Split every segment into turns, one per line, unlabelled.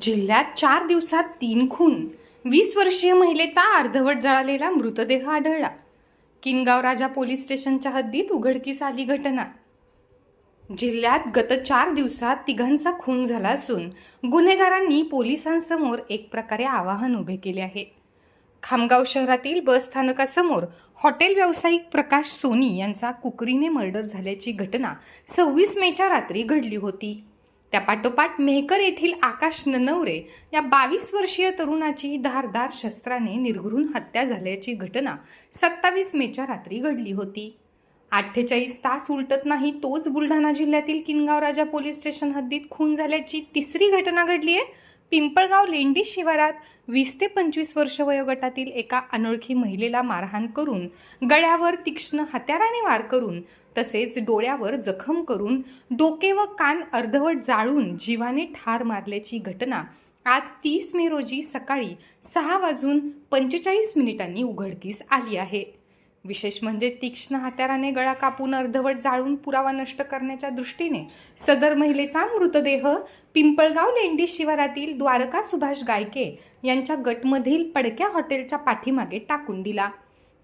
जिल्ह्यात चार दिवसात तीन खून वीस वर्षीय महिलेचा अर्धवट जळालेला मृतदेह आढळला. किनगाव राजा पोलीस स्टेशनच्या हद्दीत उघडकीस आली घटना. जिल्ह्यात गत चार दिवसात तिघांचा खून झाला असून गुन्हेगारांनी पोलिसांसमोर एक प्रकारे आवाहन उभे केले आहे. खामगाव शहरातील बस स्थानकासमोर हॉटेल व्यावसायिक प्रकाश सोनी यांचा कुकरीने मर्डर झाल्याची घटना सव्वीस मेच्या रात्री घडली होती. त्यापाठोपाठ मेहकर येथील आकाश ननवरे या बावीस वर्षीय तरुणाची धारदार शस्त्राने निर्घृण हत्या झाल्याची घटना सत्तावीस मेच्या रात्री घडली होती. अठ्ठेचाळीस तास उलटत नाही तोच बुलढाणा जिल्ह्यातील किनगाव राजा पोलीस स्टेशन हद्दीत खून झाल्याची तिसरी घटना घडली आहे पिंपळगाव लेंडी शिवारात वीस ते पंचवीस वर्ष वयोगटातील एका अनोळखी महिलेला मारहाण करून गळ्यावर तीक्ष्ण हत्याराने वार करून तसेच डोळ्यावर जखम करून डोके व कान अर्धवट जाळून जीवाने ठार मारल्याची घटना आज तीस मे रोजी सकाळी सहा वाजून पंचेचाळीस मिनिटांनी उघडकीस आली आहे. विशेष म्हणजे तीक्ष्ण हत्याराने गळा कापून अर्धवट जाळून पुरावा नष्ट करण्याच्या दृष्टीने सदर महिलेचा मृतदेह पिंपळगाव लेंडी शिवारातील द्वारका सुभाष गायके यांच्या गटमधील पडक्या हॉटेलच्या पाठीमागे टाकून दिला.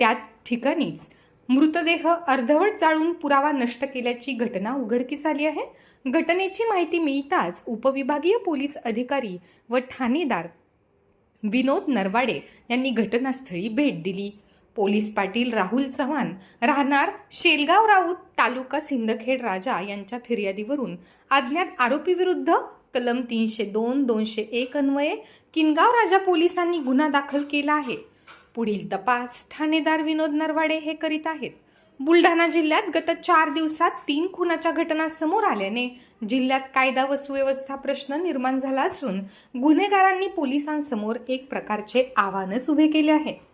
त्या ठिकाणीच मृतदेह अर्धवट जाळून पुरावा नष्ट केल्याची घटना उघडकीस आली आहे. घटनेची माहिती मिळताच उपविभागीय पोलीस अधिकारी व ठाणेदार विनोद नरवाडे यांनी घटनास्थळी भेट दिली. पोलीस पाटील राहुल चव्हाण राहणार शेलगाव राऊत तालुका सिंदखेड राजा यांच्या फिर्यादीवरून अज्ञात आरोपीविरुद्ध कलम तीनशे दोन दोनशे एक अन्वये किनगाव राजा पोलिसांनी गुन्हा दाखल केला आहे. पुढील तपास ठाणेदार विनोद नरवाडे हे करीत आहेत. बुलढाणा जिल्ह्यात गत चार दिवसात तीन खुनाच्या घटना समोर आल्याने जिल्ह्यात कायदा व सुव्यवस्था प्रश्न निर्माण झाला असून गुन्हेगारांनी पोलिसांसमोर एक प्रकारचे आव्हानच उभे केले आहे